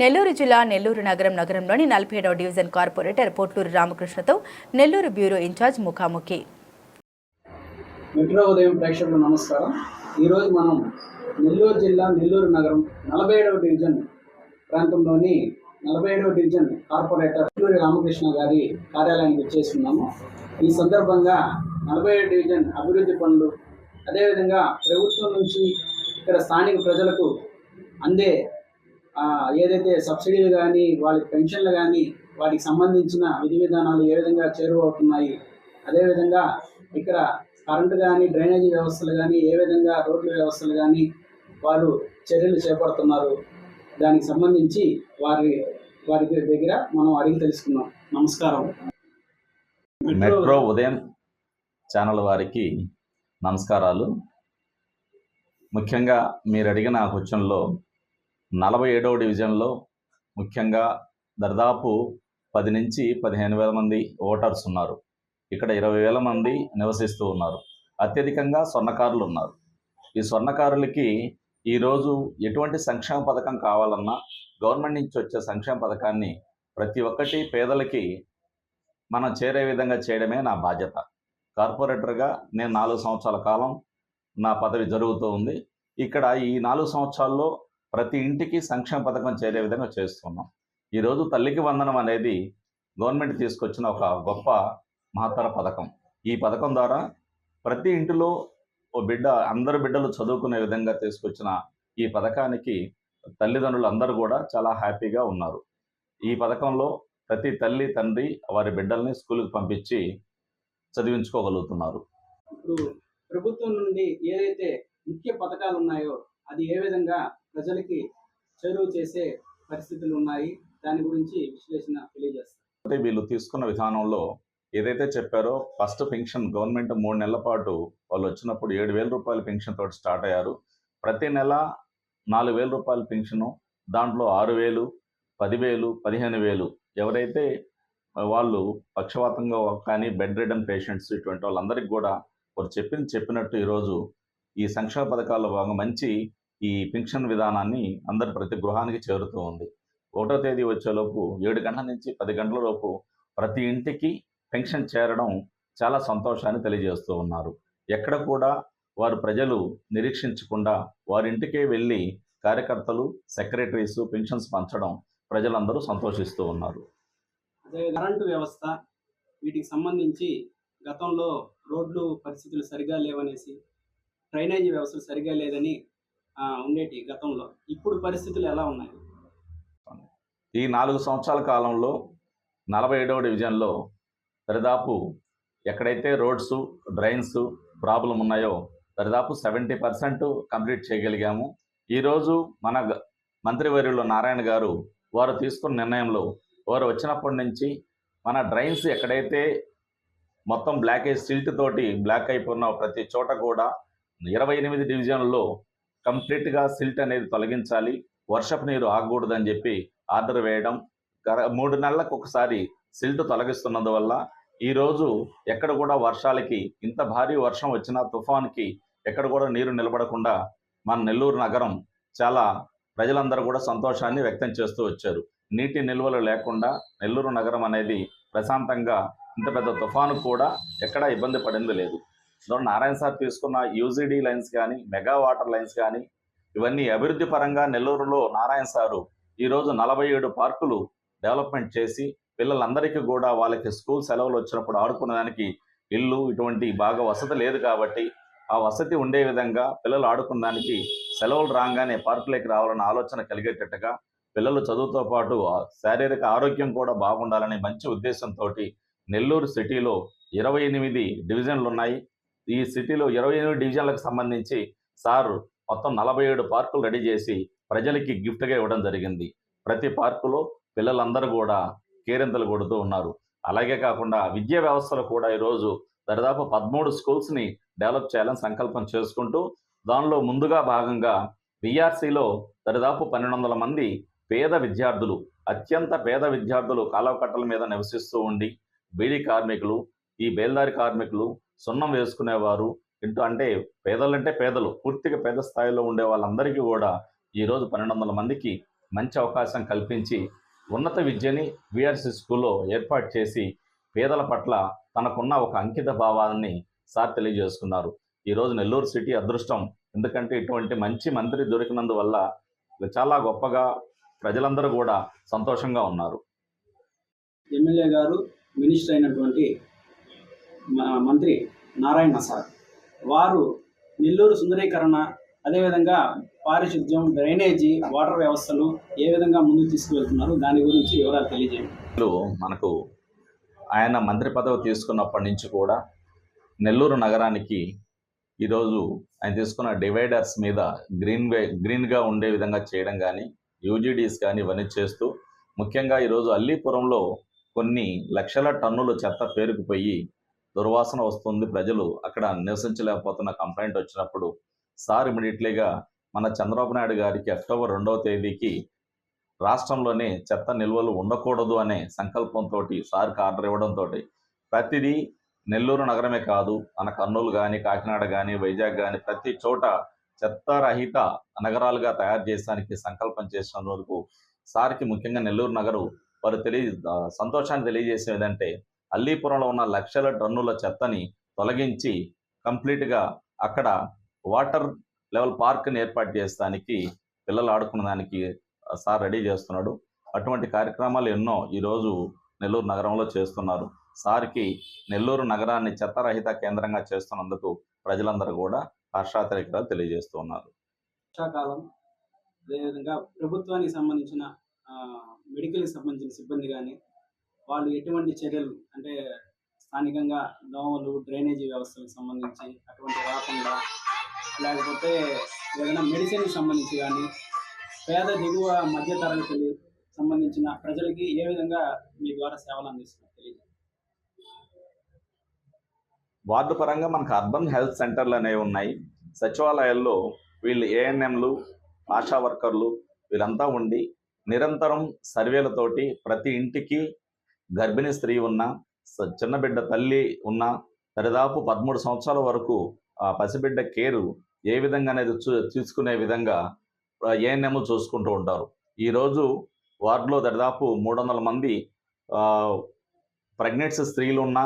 నెల్లూరు జిల్లా నెల్లూరు నగరం నగరంలోని నలభై ఏడవ డివిజన్ కార్పొరేటర్ పోట్లూరు రామకృష్ణతో నెల్లూరు బ్యూరో ఇన్ఛార్జ్ ముఖాముఖి. మెట్రో ఉదయం ప్రేక్షకులు నమస్కారం. ఈరోజు మనం నెల్లూరు జిల్లా నెల్లూరు నగరం నలభై ఏడవ డివిజన్ ప్రాంతంలోని నలభై ఏడవ డివిజన్ కార్పొరేటర్ నెల్లూరి రామకృష్ణ గారి కార్యాలయానికి వచ్చేస్తున్నాము. ఈ సందర్భంగా నలభై ఏడు డివిజన్ అభివృద్ధి పనులు అదేవిధంగా ప్రభుత్వం నుంచి ఇక్కడ స్థానిక ప్రజలకు అందే ఏదైతే సబ్సిడీలు కానీ వాళ్ళకి పెన్షన్లు కానీ వాటికి సంబంధించిన విధి విధానాలు ఏ విధంగా చేరువవుతున్నాయి? అదేవిధంగా ఇక్కడ కరెంటు కానీ డ్రైనేజీ వ్యవస్థలు కానీ ఏ విధంగా రోడ్ల వ్యవస్థలు కానీ వారు చర్యలు చేపడుతున్నారు? దానికి సంబంధించి వారి వారి దగ్గర మనం అడిగి తెలుసుకుందాం. నమస్కారం. మెట్రో ఉదయం ఛానల్ వారికి నమస్కారాలు. ముఖ్యంగా మీరు అడిగిన క్వశ్చన్లో నలభై ఏడవ డివిజన్లో ముఖ్యంగా దాదాపు పది నుంచి పదిహేను వేల మంది ఓటర్స్ ఉన్నారు. ఇక్కడ ఇరవై వేల మంది నివసిస్తూ ఉన్నారు. అత్యధికంగా స్వర్ణకారులు ఉన్నారు. ఈ స్వర్ణకారులకి ఈరోజు ఎటువంటి సంక్షేమ పథకం కావాలన్నా గవర్నమెంట్ నుంచి వచ్చే సంక్షేమ పథకాన్ని ప్రతి ఒక్కటి పేదలకి మనం చేరే విధంగా చేయడమే నా బాధ్యత. కార్పొరేటర్గా నేను నాలుగు సంవత్సరాల కాలం నా పదవి జరుగుతూ ఉంది. ఇక్కడ ఈ నాలుగు సంవత్సరాల్లో ప్రతి ఇంటికి సంక్షేమ పథకం చేరే విధంగా చేస్తున్నాం. ఈరోజు తల్లికి వందనం అనేది గవర్నమెంట్ తీసుకొచ్చిన ఒక గొప్ప మహత్తర పథకం. ఈ పథకం ద్వారా ప్రతి ఇంటిలో ఓ బిడ్డ అందరు బిడ్డలు చదువుకునే విధంగా తీసుకొచ్చిన ఈ పథకానికి తల్లిదండ్రులు అందరూ కూడా చాలా హ్యాపీగా ఉన్నారు. ఈ పథకంలో ప్రతి తల్లి తండ్రి వారి బిడ్డల్ని స్కూల్కి పంపించి చదివించుకోగలుగుతున్నారు. ఇప్పుడు ప్రభుత్వం నుండి ఏదైతే ముఖ్య పథకాలు ఉన్నాయో అది ఏ విధంగా ప్రజలకి చేరువ చేసే పరిస్థితులు ఉన్నాయి. దాని గురించి విశ్లేషణ తెలియజేస్తారు అంటే వీళ్ళు తీసుకున్న విధానంలో ఏదైతే చెప్పారో ఫస్ట్ పెన్షన్ గవర్నమెంట్ మూడు నెలల పాటు వాళ్ళు వచ్చినప్పుడు ఏడు వేల రూపాయల పెన్షన్ తోటి స్టార్ట్ అయ్యారు. ప్రతి నెల నాలుగు వేల రూపాయల పెన్షను దాంట్లో ఆరు వేలు పదివేలు పదిహేను వేలు ఎవరైతే వాళ్ళు పక్షవాతంగా కానీ బెడ్ రిడన్ పేషెంట్స్ ఇటువంటి వాళ్ళందరికీ కూడా వారు చెప్పింది చెప్పినట్టు ఈరోజు ఈ సంక్షేమ పథకాల్లో భాగంగా మంచి ఈ పెన్షన్ విధానాన్ని అందరి ప్రతి గృహానికి చేరుతూ ఉంది. ఒకటో తేదీ వచ్చేలోపు ఏడు గంటల నుంచి పది గంటల లోపు ప్రతి ఇంటికి పెన్షన్ చేరడం చాలా సంతోషాన్ని తెలియజేస్తూ ఉన్నారు. ఎక్కడ కూడా వారు ప్రజలు నిరీక్షించకుండా వారి ఇంటికే వెళ్ళి కార్యకర్తలు సెక్రటరీస్ పెన్షన్స్ పంచడం ప్రజలందరూ సంతోషిస్తూ ఉన్నారు. అదే కరెంటు వ్యవస్థ వీటికి సంబంధించి గతంలో రోడ్లు పరిస్థితులు సరిగా లేవనేసి డ్రైనేజీ వ్యవస్థలు సరిగా లేదని ఉండేటి గతంలో. ఇప్పుడు పరిస్థితులు ఎలా ఉన్నాయి? ఈ నాలుగు సంవత్సరాల కాలంలో నలభై ఏడవ డివిజన్లో దరిదాపు ఎక్కడైతే రోడ్స్ డ్రైన్స్ ప్రాబ్లం ఉన్నాయో దరిదాపు సెవెంటీ పర్సెంట్ కంప్లీట్ చేయగలిగాము. ఈరోజు మన మంత్రివర్యులు నారాయణ గారు వారు తీసుకున్న నిర్ణయంలో వారు వచ్చినప్పటి నుంచి మన డ్రైన్స్ ఎక్కడైతే మొత్తం బ్లాకేజ్ సిల్ట్ తోటి బ్లాక్ అయిపోయిన ప్రతి చోట కూడా ఇరవై ఎనిమిది డివిజన్లలో కంప్లీట్గా సిల్ట్ అనేది తొలగించాలి. వర్షపు నీరు ఆగకూడదని చెప్పి ఆర్డర్ వేయడం మూడు నెలలకు ఒకసారి సిల్ట్ తొలగిస్తున్నందువల్ల ఈరోజు ఎక్కడ కూడా వర్షాలకి ఇంత భారీ వర్షం వచ్చిన తుఫాన్కి ఎక్కడ కూడా నీరు నిలబడకుండా మన నెల్లూరు నగరం చాలా ప్రజలందరూ కూడా సంతోషాన్ని వ్యక్తం చేస్తూ వచ్చారు. నీటి నిల్వలు లేకుండా నెల్లూరు నగరం అనేది ప్రశాంతంగా ఇంత పెద్ద తుఫాను కూడా ఎక్కడా ఇబ్బంది పడింది లేదు. నారాయణ సార్ తీసుకున్న యూజీడీ లైన్స్ కానీ మెగా వాటర్ లైన్స్ కానీ ఇవన్నీ అభివృద్ధి పరంగా నెల్లూరులో నారాయణ సారు ఈరోజు నలభై ఏడు పార్కులు డెవలప్మెంట్ చేసి పిల్లలందరికీ కూడా వాళ్ళకి స్కూల్ సెలవులు వచ్చినప్పుడు ఆడుకునేదానికి ఇల్లు ఇటువంటి బాగా వసతి లేదు కాబట్టి ఆ వసతి ఉండే విధంగా పిల్లలు ఆడుకునేదానికి సెలవులు రాగానే పార్కులోకి రావాలన్న ఆలోచన కలిగేటట్టుగా పిల్లలు చదువుతో పాటు శారీరక ఆరోగ్యం కూడా బాగుండాలనే మంచి ఉద్దేశంతో నెల్లూరు సిటీలో ఇరవై ఎనిమిది డివిజన్లు ఉన్నాయి. ఈ సిటీలో ఇరవై ఎనిమిది డివిజన్లకు సంబంధించి సార్ మొత్తం నలభై ఏడు పార్కులు రెడీ చేసి ప్రజలకి గిఫ్ట్గా ఇవ్వడం జరిగింది. ప్రతి పార్కులో పిల్లలందరూ కూడా కేరింతలు కొడుతూ ఉన్నారు. అలాగే కాకుండా విద్యా వ్యవస్థలో కూడా ఈరోజు దాదాపు పదమూడు స్కూల్స్ని డెవలప్ చేయాలని సంకల్పం చేసుకుంటూ దానిలో ముందుగా భాగంగా విఆర్సీలో దాదాపు పన్నెండు వందల మంది పేద విద్యార్థులు అత్యంత పేద విద్యార్థులు కాలవకట్టల మీద నివసిస్తూ ఉండి బీడీ కార్మికులు ఈ బేల్దారి కార్మికులు సున్నం వేసుకునేవారు. ఇంటూ అంటే పేదలంటే పేదలు పూర్తిగా పేద స్థాయిలో ఉండే వాళ్ళందరికీ కూడా ఈరోజు పన్నెండు వందల మందికి మంచి అవకాశం కల్పించి ఉన్నత విద్యని విఆర్సి స్కూల్లో ఏర్పాటు చేసి పేదల పట్ల తనకున్న ఒక అంకిత భావాన్ని సార్ తెలియజేసుకున్నారు. ఈరోజు నెల్లూరు సిటీ అదృష్టం. ఎందుకంటే ఇటువంటి మంచి మంత్రి దొరికినందువల్ల చాలా గొప్పగా ప్రజలందరూ కూడా సంతోషంగా ఉన్నారు. ఎమ్మెల్యే గారు మినిస్టర్ అయినటువంటి మంత్రి నారాయణ సార్ వారు నెల్లూరు సుందరీకరణ అదేవిధంగా పారిశుద్ధ్యం డ్రైనేజీ వాటర్ వ్యవస్థలు ఏ విధంగా ముందుకు తీసుకువెళ్తున్నారు దాని గురించి వివరాలు తెలియజేయండి. మనకు ఆయన మంత్రి పదవి తీసుకున్నప్పటి నుంచి కూడా నెల్లూరు నగరానికి ఈరోజు ఆయన తీసుకున్న డివైడర్స్ మీద గ్రీన్ వే గ్రీన్గా ఉండే విధంగా చేయడం కానీ యూజీడీస్ కానీ ఇవన్నీ చేస్తూ ముఖ్యంగా ఈరోజు అల్లీపురంలో కొన్ని లక్షల టన్నులు చెత్త పేరుకుపోయి దుర్వాసన వస్తుంది. ప్రజలు అక్కడ నివసించలేకపోతున్న కంప్లైంట్ వచ్చినప్పుడు సార్ ఇమీడియట్లీగా మన చంద్రబాబు నాయుడు గారికి అక్టోబర్ రెండవ తేదీకి రాష్ట్రంలోనే చెత్త నిల్వలు ఉండకూడదు అనే సంకల్పంతో సార్కి ఆర్డర్ ఇవ్వడంతో ప్రతిదీ నెల్లూరు నగరమే కాదు మన కర్నూలు కానీ కాకినాడ కానీ వైజాగ్ కానీ ప్రతి చోట చెత్తరహిత నగరాలుగా తయారు చేయడానికి సంకల్పం చేసినందుకు సార్కి ముఖ్యంగా నెల్లూరు నగరు వారు తెలియ సంతోషాన్ని తెలియజేసేది అంటే అల్లీపురంలో ఉన్న లక్షల టన్నుల చెత్తని తొలగించి కంప్లీట్గా అక్కడ వాటర్ లెవెల్ పార్క్ని ఏర్పాటు చేస్తానికి పిల్లలు ఆడుకునే దానికి సార్ రెడీ చేస్తున్నాడు. అటువంటి కార్యక్రమాలు ఎన్నో ఈరోజు నెల్లూరు నగరంలో చేస్తున్నారు. సార్కి నెల్లూరు నగరాన్ని చెత్తరహిత కేంద్రంగా చేస్తున్నందుకు ప్రజలందరూ కూడా హర్షాతిరేకాలు తెలియజేస్తూ ఉన్నారు. వర్షాకాలం అదేవిధంగా ప్రభుత్వానికి సంబంధించిన మెడికల్కి సంబంధించిన సిబ్బంది కానీ వాళ్ళు ఎటువంటి చర్యలు అంటే స్థానికంగా దోమలు డ్రైనేజీ వ్యవస్థలకు సంబంధించి అటువంటి రాకుండా లేకపోతే ఏదైనా మెడిసిన్కి సంబంధించి కానీ పేద దిగువ మధ్య తరగతులు సంబంధించిన ప్రజలకి ఏ విధంగా మీ ద్వారా సేవలు అందిస్తున్నారు తెలియజేయండి. వార్డు పరంగా మనకు అర్బన్ హెల్త్ సెంటర్లు అనేవి ఉన్నాయి. సచివాలయాల్లో వీళ్ళు ఏఎన్ఎంలు ఆశా వర్కర్లు వీళ్ళంతా ఉండి నిరంతరం సర్వేలతోటి ప్రతి ఇంటికి గర్భిణీ స్త్రీ ఉన్న చిన్న బిడ్డ తల్లి ఉన్న దరిదాపు పదమూడు సంవత్సరాల వరకు ఆ పసిబిడ్డ కేరు ఏ విధంగా అనేది చూ తీసుకునే విధంగా ఏఎన్ఎం చూసుకుంటూ ఉంటారు. ఈరోజు వార్డులో దరిదాపు మూడు వందల మంది ప్రెగ్నెన్సీ స్త్రీలు ఉన్నా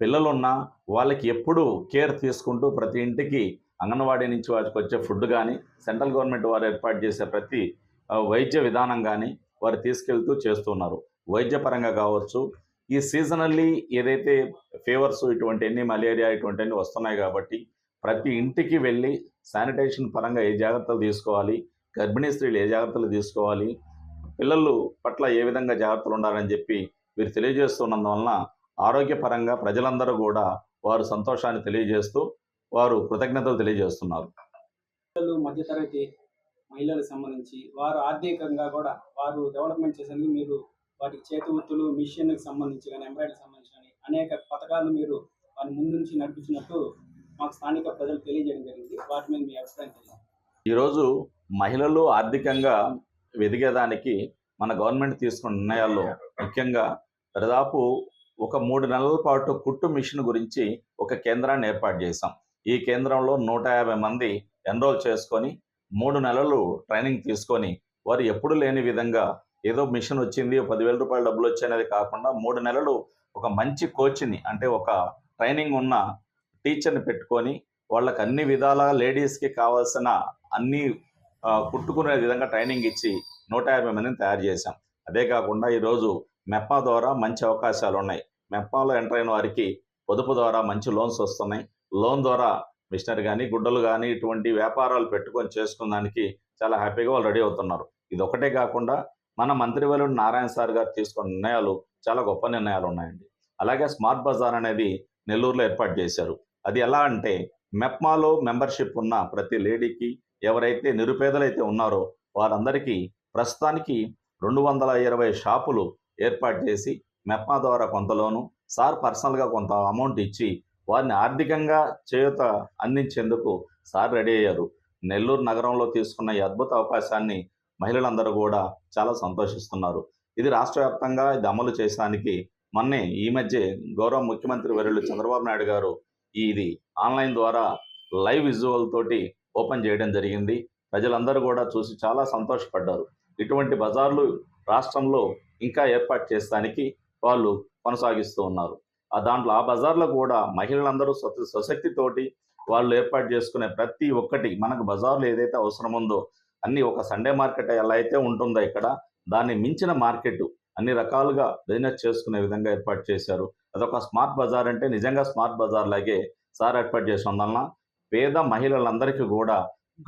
పిల్లలున్నా వాళ్ళకి ఎప్పుడూ కేర్ తీసుకుంటూ ప్రతి ఇంటికి అంగన్వాడీ నుంచి వారికి వచ్చే ఫుడ్ కానీ సెంట్రల్ గవర్నమెంట్ వారు ఏర్పాటు చేసే ప్రతి వైద్య విధానం కానీ వారు తీసుకెళ్తూ చేస్తున్నారు వైద్యపరంగా కావచ్చు ఈ సీజనల్లీ ఏదైతే ఫీవర్స్ ఇటువంటివన్నీ మలేరియా ఇటువంటివన్నీ వస్తున్నాయి కాబట్టి ప్రతి ఇంటికి వెళ్ళి శానిటేషన్ పరంగా ఏ జాగ్రత్తలు తీసుకోవాలి గర్భిణీ స్త్రీలు ఏ జాగ్రత్తలు తీసుకోవాలి పిల్లలు పట్ల ఏ విధంగా జాగ్రత్తలు ఉండాలని చెప్పి వీరు తెలియజేస్తున్నందువలన ఆరోగ్యపరంగా ప్రజలందరూ కూడా వారు సంతోషాన్ని తెలియజేస్తూ వారు కృతజ్ఞతలు తెలియజేస్తున్నారు. పిల్లలు మధ్యతరగతి మహిళలకు సంబంధించి వారు ఆర్థికంగా కూడా వారు డెవలప్మెంట్ చేసేందుకు మీరు వాటికి చేతి వృత్తులు మిషన్కి సంబంధించి కానీ ఎంబ్రాయిడరీకి సంబంధించి కానీ అనేక పథకాలు మీరు వారి ముందు నుంచి నడిపించినట్టు మాకు స్థానిక ప్రజలు తెలియజేయడం జరిగింది. వాటి మీద మీ అభిప్రాయం తెలియదు ఈరోజు మహిళలు ఆర్థికంగా ఎదిగేదానికి మన గవర్నమెంట్ తీసుకున్న నిర్ణయాల్లో ముఖ్యంగా దాదాపు ఒక మూడు నెలల పాటు కుట్టు మిషన్ గురించి ఒక కేంద్రాన్ని ఏర్పాటు చేశాం. ఈ కేంద్రంలో నూట యాభై మంది ఎన్రోల్ చేసుకొని మూడు నెలలు ట్రైనింగ్ తీసుకొని వారు ఎప్పుడు లేని విధంగా ఏదో మిషన్ వచ్చింది పదివేల రూపాయల డబ్బులు వచ్చాయనేది కాకుండా మూడు నెలలు ఒక మంచి కోచ్ని అంటే ఒక ట్రైనింగ్ ఉన్న టీచర్ని పెట్టుకొని వాళ్ళకి అన్ని విధాల లేడీస్కి కావాల్సిన అన్ని కుట్టుకునే విధంగా ట్రైనింగ్ ఇచ్చి నూట యాభై మందిని తయారు చేశాం. అదే కాకుండా ఈరోజు మెప్పా ద్వారా మంచి అవకాశాలు ఉన్నాయి. మెప్పాలో ఎంటర్ అయిన వారికి పొదుపు ద్వారా మంచి లోన్స్ వస్తున్నాయి. లోన్ ద్వారా మిషనరీ కానీ గుడ్డలు కానీ ఇటువంటి వ్యాపారాలు పెట్టుకొని చేసుకున్న దానికి చాలా హ్యాపీగా వాళ్ళు రెడీ అవుతున్నారు. ఇది ఒకటే కాకుండా మన మంత్రివర్యుడు నారాయణ సార్ గారు తీసుకున్న నిర్ణయాలు చాలా గొప్ప నిర్ణయాలు ఉన్నాయండి. అలాగే స్మార్ట్ బజార్ అనేది నెల్లూరులో ఏర్పాటు చేశారు. అది ఎలా అంటే మెప్మాలో మెంబర్షిప్ ఉన్న ప్రతి లేడీకి ఎవరైతే నిరుపేదలైతే ఉన్నారో వారందరికీ ప్రస్తుతానికి రెండు వందల ఇరవై షాపులు ఏర్పాటు చేసి మెప్మా ద్వారా కొంతలోను సార్ పర్సనల్గా కొంత అమౌంట్ ఇచ్చి వారిని ఆర్థికంగా చేయూత అందించేందుకు సార్ రెడీ అయ్యారు. నెల్లూరు నగరంలో తీసుకున్న ఈ అద్భుత అవకాశాన్ని మహిళలందరూ కూడా చాలా సంతోషిస్తున్నారు. ఇది రాష్ట్ర వ్యాప్తంగా ఇది అమలు చేయడానికి మొన్నే ఈ మధ్య గౌరవ ముఖ్యమంత్రి వర్యులు చంద్రబాబు నాయుడు గారు ఇది ఆన్లైన్ ద్వారా లైవ్ విజువల్ తోటి ఓపెన్ చేయడం జరిగింది. ప్రజలందరూ కూడా చూసి చాలా సంతోషపడ్డారు. ఇటువంటి బజార్లు రాష్ట్రంలో ఇంకా ఏర్పాటు చేస్తానికి వాళ్ళు కొనసాగిస్తూ ఉన్నారు. ఆ దాంట్లో ఆ బజార్లో కూడా మహిళలందరూ స్వ- స్వశక్తితోటి వాళ్ళు ఏర్పాటు చేసుకునే ప్రతి ఒక్కటి మనకు బజార్లో ఏదైతే అవసరం ఉందో అన్ని ఒక సండే మార్కెట్ ఎలా అయితే ఉంటుందో ఇక్కడ దాన్ని మించిన మార్కెట్ అన్ని రకాలుగా బిజినెస్ చేసుకునే విధంగా ఏర్పాటు చేశారు. అదొక స్మార్ట్ బజార్ అంటే నిజంగా స్మార్ట్ బజార్ లాగే సార్ ఏర్పాటు చేసిన పేద మహిళలందరికీ కూడా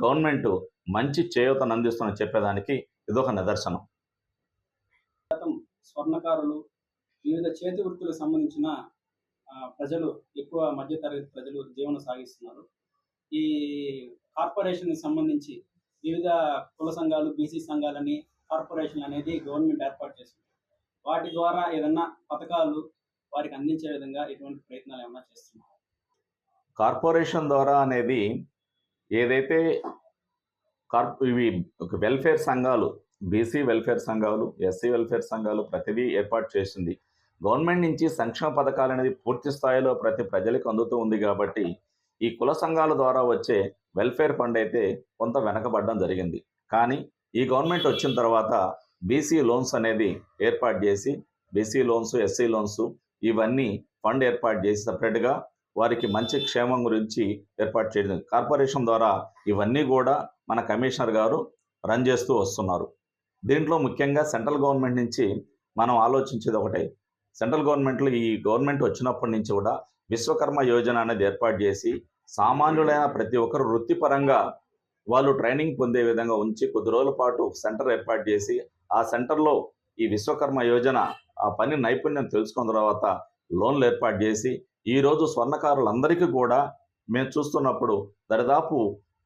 గవర్నమెంట్ మంచి చేయూతను అందిస్తుందని చెప్పేదానికి ఇదొక నిదర్శనం. స్వర్ణకారులు వివిధ చేతి వృత్తులకు సంబంధించిన ప్రజలు ఎక్కువ మధ్యతరగతి ప్రజలు జీవనం సాగిస్తున్నారు. ఈ కార్పొరేషన్కి సంబంధించి వివిధ కుల సంఘాలు బీసీ సంఘాలని కార్పొరేషన్ అనేది గవర్నమెంట్ ఏర్పాటు చేసింది. వాటి ద్వారా ఏదన్నా పథకాలు వారికి అందించే విధంగా ఎటువంటి ప్రయత్నాలు ఏమైనా చేస్తున్నారు కార్పొరేషన్ ద్వారా అనేది ఏదైతే కార్ ఇవి వెల్ఫేర్ సంఘాలు బీసీ వెల్ఫేర్ సంఘాలు ఎస్సీ వెల్ఫేర్ సంఘాలు ప్రతిదీ ఏర్పాటు చేసింది. గవర్నమెంట్ నుంచి సంక్షేమ పథకాలు అనేది పూర్తి స్థాయిలో ప్రతి ప్రజలకు అందుతూ ఉంది కాబట్టి ఈ కుల సంఘాల ద్వారా వచ్చే వెల్ఫేర్ ఫండ్ అయితే కొంత వెనకబడడం జరిగింది. కానీ ఈ గవర్నమెంట్ వచ్చిన తర్వాత బీసీ లోన్స్ అనేది ఏర్పాటు చేసి బీసీ లోన్స్ ఎస్సీ లోన్స్ ఇవన్నీ ఫండ్ ఏర్పాటు చేసి సపరేట్గా వారికి మంచి క్షేమం గురించి ఏర్పాటు చేయడం కార్పొరేషన్ ద్వారా ఇవన్నీ కూడా మన కమిషనర్ గారు రన్ చేస్తూ వస్తున్నారు. దీంట్లో ముఖ్యంగా సెంట్రల్ గవర్నమెంట్ నుంచి మనం ఆలోచించేది ఒకటే. సెంట్రల్ గవర్నమెంట్లో ఈ గవర్నమెంట్ వచ్చినప్పటి నుంచి కూడా విశ్వకర్మ యోజన అనేది ఏర్పాటు చేసి సామాన్యులైన ప్రతి ఒక్కరు వృత్తిపరంగా వాళ్ళు ట్రైనింగ్ పొందే విధంగా ఉంచి కొద్ది రోజుల పాటు ఒక సెంటర్ ఏర్పాటు చేసి ఆ సెంటర్లో ఈ విశ్వకర్మ యోజన ఆ పని నైపుణ్యం తెలుసుకున్న తర్వాత లోన్లు ఏర్పాటు చేసి ఈరోజు స్వర్ణకారులందరికీ కూడా మేము చూస్తున్నప్పుడు దరిదాపు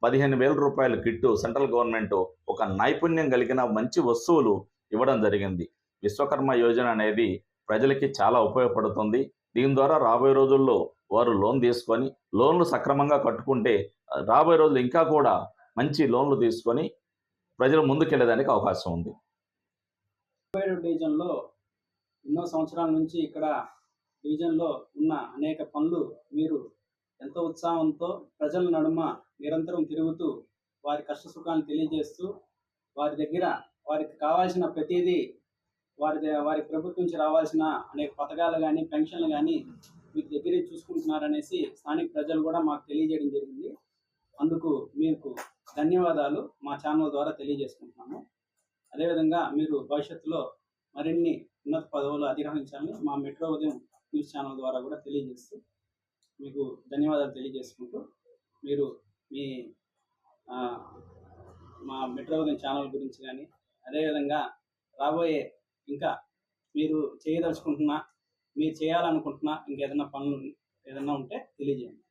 పదిహేను వేల రూపాయల కిట్టు సెంట్రల్ గవర్నమెంట్ ఒక నైపుణ్యం కలిగిన మంచి వస్తువులు ఇవ్వడం జరిగింది. విశ్వకర్మ యోజన అనేది ప్రజలకి చాలా ఉపయోగపడుతుంది. దీని ద్వారా రాబోయే రోజుల్లో వారు లోన్ తీసుకొని లోన్లు సక్రమంగా కట్టుకుంటే రాబోయే రోజులు ఇంకా కూడా మంచి లోన్లు తీసుకొని ప్రజలు ముందుకెళ్ళేదానికి అవకాశం ఉంది. డివిజన్లో ఎన్నో సంవత్సరాల నుంచి ఇక్కడ డివిజన్లో ఉన్న అనేక పనులు మీరు ఎంతో ఉత్సాహంతో ప్రజల నడుమ నిరంతరం తిరుగుతూ వారి కష్ట సుఖాలను తెలియజేస్తూ వారి దగ్గర వారికి కావాల్సిన ప్రతిదీ వారి వారి ప్రభుత్వం నుంచి రావాల్సిన అనేక పథకాలు కానీ పెన్షన్లు కానీ మీకు దగ్గరే చూసుకుంటున్నారనేసి స్థానిక ప్రజలు కూడా మాకు తెలియజేయడం జరిగింది. అందుకు మీకు ధన్యవాదాలు మా ఛానల్ ద్వారా తెలియజేసుకుంటున్నాము. అదేవిధంగా మీరు భవిష్యత్తులో మరిన్ని ఉన్నత పదవులు అధిరోహించాలని మా మెట్రో ఉదయం న్యూస్ ఛానల్ ద్వారా కూడా తెలియజేస్తూ మీకు ధన్యవాదాలు తెలియజేసుకుంటూ మీరు మీ మా మెట్రో ఉదయం ఛానల్ గురించి కానీ అదేవిధంగా రాబోయే ఇంకా మీరు చేయదలుచుకుంటున్నా మీరు చేయాలనుకుంటున్నా ఇంకేదైనా పనులు ఏదైనా ఉంటే తెలియజేయండి.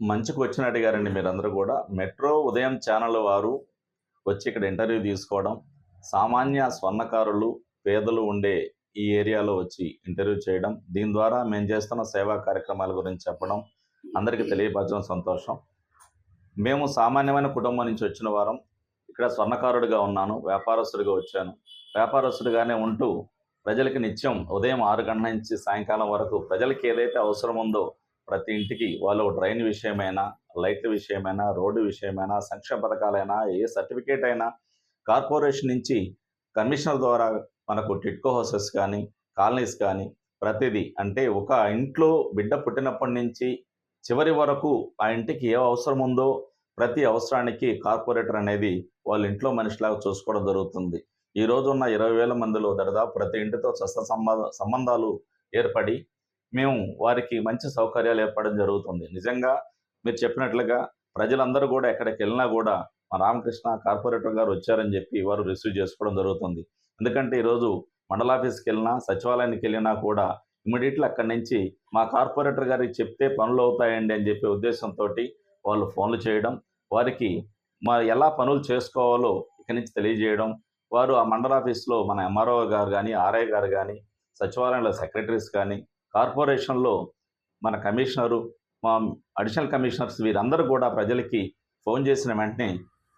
మంచికి వచ్చినట్టు గారండి మీరందరూ కూడా. మెట్రో ఉదయం ఛానల్ వారు వచ్చి ఇక్కడ ఇంటర్వ్యూ తీసుకోవడం సామాన్య స్వర్ణకారులు పేదలు ఉండే ఈ ఏరియాలో వచ్చి ఇంటర్వ్యూ చేయడం దీని ద్వారా మేము చేస్తున్న సేవా కార్యక్రమాల గురించి చెప్పడం అందరికీ తెలియపరచడం సంతోషం. మేము సామాన్యమైన కుటుంబం నుంచి వచ్చిన వారం ఇక్కడ స్వర్ణకారుడిగా ఉన్నాను వ్యాపారస్తుడిగా వచ్చాను. వ్యాపారస్తుడిగానే ఉంటూ ప్రజలకు నిత్యం ఉదయం ఆరు గంటల నుంచి సాయంకాలం వరకు ప్రజలకి ఏదైతే అవసరం ఉందో ప్రతి ఇంటికి వాళ్ళు డ్రైన్ విషయమైనా లైట్ల విషయమైనా రోడ్డు విషయమైనా సంక్షేమ పథకాలైనా ఏ సర్టిఫికేట్ అయినా కార్పొరేషన్ నుంచి కమిషనర్ ద్వారా మనకు టిట్కో హౌసెస్ కానీ కాలనీస్ కానీ ప్రతిదీ అంటే ఒక ఇంట్లో బిడ్డ పుట్టినప్పటి నుంచి చివరి వరకు ఆ ఇంటికి ఏ అవసరం ఉందో ప్రతి అవసరానికి కార్పొరేటర్ అనేది వాళ్ళ ఇంట్లో మనిషిలాగా చూసుకోవడం జరుగుతుంది. ఈ రోజు ఉన్న ఇరవై వేల మందిలో దరిదాపు ప్రతి ఇంటితో స్వస్థ సంబంధ సంబంధాలు ఏర్పడి మేము వారికి మంచి సౌకర్యాలు ఏర్పడడం జరుగుతుంది. నిజంగా మీరు చెప్పినట్లుగా ప్రజలందరూ కూడా ఎక్కడికి వెళ్ళినా కూడా మా రామకృష్ణ కార్పొరేటర్ గారు వచ్చారని చెప్పి వారు రిసీవ్ చేసుకోవడం జరుగుతుంది. ఎందుకంటే ఈరోజు మండలాఫీస్కి వెళ్ళినా సచివాలయానికి వెళ్ళినా కూడా ఇమీడియట్లీ అక్కడి నుంచి మా కార్పొరేటర్ గారికి చెప్తే పనులు అవుతాయండి అని చెప్పే ఉద్దేశంతో వాళ్ళు ఫోన్లు చేయడం వారికి మా ఎలా పనులు చేసుకోవాలో ఇక్కడి నుంచి తెలియజేయడం వారు ఆ మండల ఆఫీస్లో మన ఎంఆర్ఓ గారు కానీ ఆర్ఐ గారు కానీ సచివాలయంలో సెక్రటరీస్ కానీ కార్పొరేషన్లో మన కమిషనరు మా అడిషనల్ కమిషనర్స్ వీరందరూ కూడా ప్రజలకి ఫోన్ చేసిన వెంటనే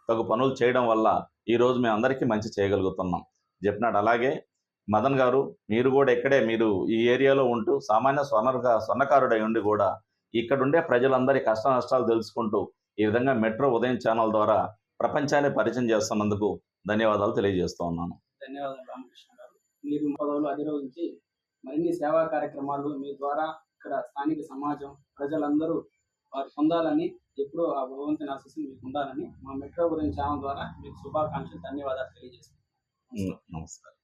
తగు పనులు చేయడం వల్ల ఈరోజు మేము అందరికీ మంచి చేయగలుగుతున్నాం. చెప్పినాడు అలాగే మదన్ గారు మీరు కూడా ఇక్కడే మీరు ఈ ఏరియాలో ఉంటూ సామాన్య స్వర్ణగా స్వర్ణకారుడై ఉండి కూడా ఇక్కడుండే ప్రజలందరి కష్ట నష్టాలు తెలుసుకుంటూ ఈ విధంగా మెట్రో ఉదయం ఛానల్ ద్వారా ప్రపంచాన్ని పరిచయం చేస్తున్నందుకు ధన్యవాదాలు తెలియజేస్తూ ఉన్నాను. ధన్యవాదాలు రామకృష్ణ గారు. మీరు పదవులు అధిరోహించి మరిన్ని సేవా కార్యక్రమాలు మీ ద్వారా ఇక్కడ స్థానిక సమాజం ప్రజలందరూ వారు పొందాలని ఎప్పుడూ ఆ భగవంతుని ఆశీస్సులు మీకు ఉండాలని మా మెట్రో గురించి ఛానల్ ద్వారా మీకు శుభాకాంక్షలు ధన్యవాదాలు తెలియజేస్తాను నమస్కారం.